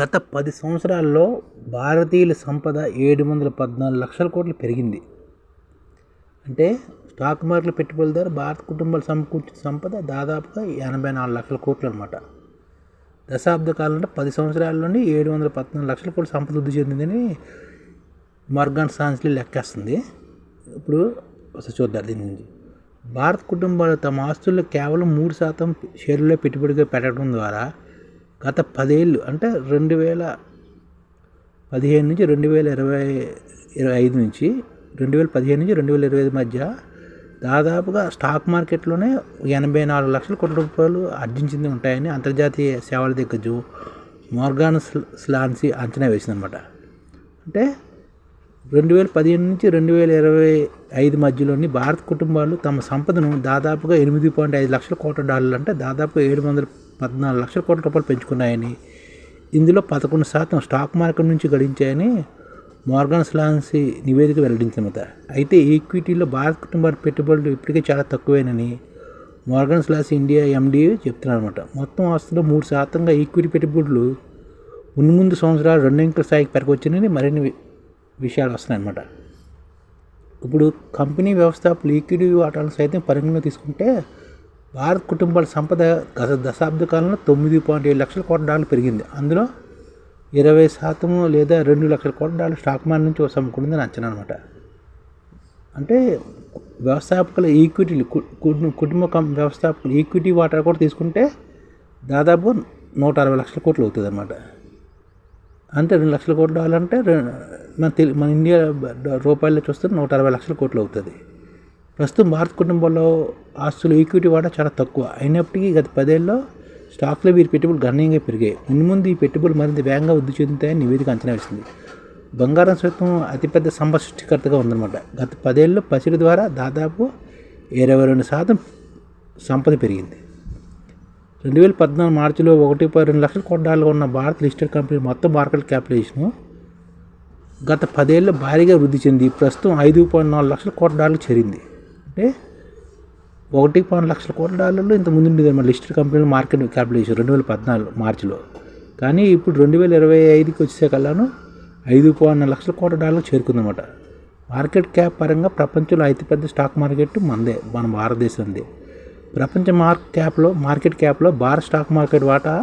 గత పది సంవత్సరాల్లో భారతీయుల సంపద ఏడు వందల పద్నాలుగు లక్షల కోట్లు పెరిగింది. అంటే స్టాక్ మార్కెట్ పెట్టుబడుల ద్వారా భారత కుటుంబాలు సమకూర్చిన సంపద దాదాపుగా ఎనభై నాలుగు లక్షల కోట్లు అనమాట దశాబ్ద కాలంలో పది సంవత్సరాల్లోనే ఏడు వందల పద్నాలుగు లక్షల కోట్ల సంపద వృద్ధి చెందిందని మార్గాన్ సాన్స్లీ లెక్కేస్తుంది. ఇప్పుడు ఒకసారి చూద్దాం దీని గురించి. భారత కుటుంబాలు తమ ఆస్తుల్లో కేవలం మూడు శాతం షేర్లలో పెట్టుబడిగా పెట్టడం ద్వారా గత పదేళ్ళు అంటే రెండు వేల పదిహేను నుంచి రెండు వేల ఇరవై ఇరవై ఐదు నుంచి రెండు వేల పదిహేను నుంచి రెండు వేల ఇరవై ఐదు మధ్య దాదాపుగా స్టాక్ మార్కెట్లోనే ఎనభై నాలుగు లక్షల కోట్ల రూపాయలు ఆర్జించింది ఉంటాయని అంతర్జాతీయ సేవల దిగ్గజు మోర్గాన్ స్లాన్సీ అంచనా వేసిందనమాట అంటే రెండు వేల పదిహేను నుంచి రెండు వేల ఇరవై ఐదు మధ్యలోని భారత కుటుంబాలు తమ సంపదను దాదాపుగా ఎనిమిది పాయింట్ ఐదు లక్షల కోట్ల డాలర్లు అంటే దాదాపు ఏడు వందల పద్నాలుగు లక్షల కోట్ల రూపాయలు పెంచుకున్నాయని. ఇందులో పదకొండు శాతం స్టాక్ మార్కెట్ నుంచి గడించాయని మోర్గాన్ స్లాన్సీ నివేదిక వెల్లడించిందట. అయితే ఈక్విటీలో భారత కుటుంబాల పెట్టుబడులు ఇప్పటికే చాలా తక్కువేనని మోర్గాన్ స్లాన్స్ ఇండియా ఎండి చెప్తున్నారన్నమాట. మొత్తం ఆస్తులో మూడు శాతంగా ఈక్విటీ పెట్టుబడులు మున్ముందు సంవత్సరాలు రెండింకల స్థాయికి పెరగవచ్చునని మరిన్ని విషయాలు వస్తున్నాయన్నమాట. ఇప్పుడు కంపెనీ వ్యవస్థాపకులు ఈక్విటీ వాటాలను సైతం పరిగణలో తీసుకుంటే భారత కుటుంబాల సంపద గత దశాబ్ద కాలంలో తొమ్మిది పాయింట్ ఏడు లక్షల కోట్ల డాలర్లు పెరిగింది. అందులో ఇరవై శాతం లేదా రెండు లక్షల కోట్ల డాలర్ స్టాక్ మార్కెట్ నుంచి సమకూడిందని అంచనా అనమాట అంటే వ్యవస్థాపకుల ఈక్విటీలు కుటుంబ కం- వ్యవస్థాపకులు ఈక్విటీ వాటా కూడా తీసుకుంటే దాదాపు నూట అరవై లక్షల కోట్లు అవుతుంది అనమాట అంటే రెండు లక్షల కోట్ల డాలర్ అంటే మన తెలి మన ఇండియా రూపాయల్లో చూస్తే నూట అరవై లక్షల కోట్లు అవుతుంది. ప్రస్తుతం భారత కుటుంబంలో ఆస్తులు ఈక్విటీ వాటా చాలా తక్కువ. అయినప్పటికీ గత పదేళ్ళలో స్టాక్లో వీరి పెట్టుబడులు గణనీయంగా పెరిగాయి. ముందు ముందు ఈ పెట్టుబడులు మరింత వేగంగా వృద్ధి చెందుతాయని నివేదిక అంచనా వేసింది. బంగారం సైతం అతిపెద్ద సంపద సృష్టికర్తగా ఉందన్నమాట. గత పదేళ్ళలో పసిడి ద్వారా దాదాపు ఇరవై రెండు శాతం సంపద పెరిగింది. రెండు వేల పద్నాలుగు మార్చిలో ఒకటి పాయింట్ రెండు లక్షల కొట్టాలుగా ఉన్న భారత్ లిస్టెడ్ కంపెనీ మొత్తం మార్కెట్ క్యాపిటేషను గత పదేళ్ళు భారీగా వృద్ధి చెంది ప్రస్తుతం ఐదు పాయింట్ నాలుగు లక్షల కోట్ల డాలర్లు చేరింది. అంటే ఒకటి పాయింట్ లక్షల కోట్ల డాలర్లు ఇంత ముందు ఉండేది మన లిస్టెడ్ కంపెనీలు మార్కెట్ క్యాపిటలైజేషన్ రెండు వేల పద్నాలుగు మార్చిలో. కానీ ఇప్పుడు రెండు వేల ఇరవై ఐదుకి వచ్చేసరికల్లాను ఐదు పాయింట్ లక్షల కోట్ల డాలర్లు చేరుకుందన్నమాట మార్కెట్ క్యాప్ పరంగా ప్రపంచంలో అతిపెద్ద స్టాక్ మార్కెట్ మనదే మన భారతదేశంది. ప్రపంచ మార్క్ క్యాప్లో మార్కెట్ క్యాప్లో భారత స్టాక్ మార్కెట్ వాటా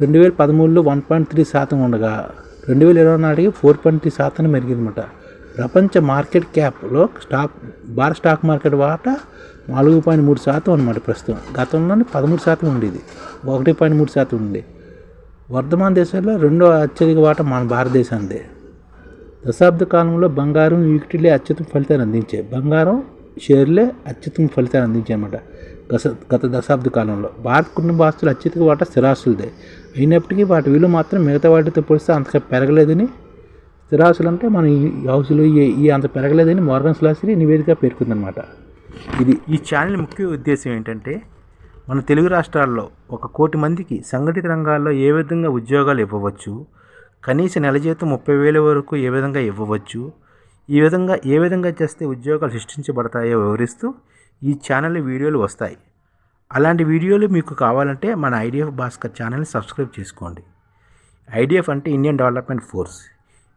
రెండు వేల పదమూడులో వన్ పాయింట్ త్రీ శాతం ఉండగా రెండు వేల ఇరవై నాటికి ఫోర్ పాయింట్ త్రీ శాతం మెరిగిందన్నమాట ప్రపంచ మార్కెట్ క్యాప్లో స్టాక్ భారత స్టాక్ మార్కెట్ వాటా నాలుగు పాయింట్ మూడు శాతం అనమాట ప్రస్తుతం. గతంలోనే పదమూడు శాతం ఉండేది. ఒకటి పాయింట్ మూడు శాతం ఉంది వర్ధమాన దేశాల్లో రెండో అత్యధిక వాటా మన భారతదేశందే. దశాబ్ద కాలంలో బంగారం ఈక్విటీలే అత్యుత్తమ ఫలితాన్ని అందించాయి. బంగారం షేర్లే అత్యుత్తమ ఫలితాన్ని అందించాయి అన్నమాట గత గత దశాబ్ద కాలంలో. భారత కుటుంబ ఆస్తులు అత్యధిక వాటా స్థిరాస్తులదే. అయినప్పటికీ వాటి విలువ మాత్రం మిగతా వాటితో పోలిస్తే అంతగా పెరగలేదని స్థిరాస్తులు అంటే మన ఈ హౌసులు ఈ ఈ అంత పెరగలేదని మోర్గన్ స్లాసిని నివేదిక పేర్కొందనమాట ఇది ఈ ఛానల్ ముఖ్య ఉద్దేశం ఏంటంటే మన తెలుగు రాష్ట్రాల్లో ఒక కోటి మందికి సంఘటిత రంగాల్లో ఏ విధంగా ఉద్యోగాలు ఇవ్వవచ్చు కనీస నెల జీతం ముప్పై వేల వరకు ఏ విధంగా ఇవ్వవచ్చు ఈ విధంగా ఏ విధంగా చేస్తే ఉద్యోగాలు సృష్టించబడతాయో వివరిస్తూ ఈ ఛానల్ వీడియోలు వస్తాయి. అలాంటి వీడియోలు మీకు కావాలంటే మన ఐడిఎఫ్ భాస్కర్ ఛానల్ని సబ్స్క్రైబ్ చేసుకోండి. ఐడిఎఫ్ అంటే ఇండియన్ డెవలప్మెంట్ ఫోర్స్.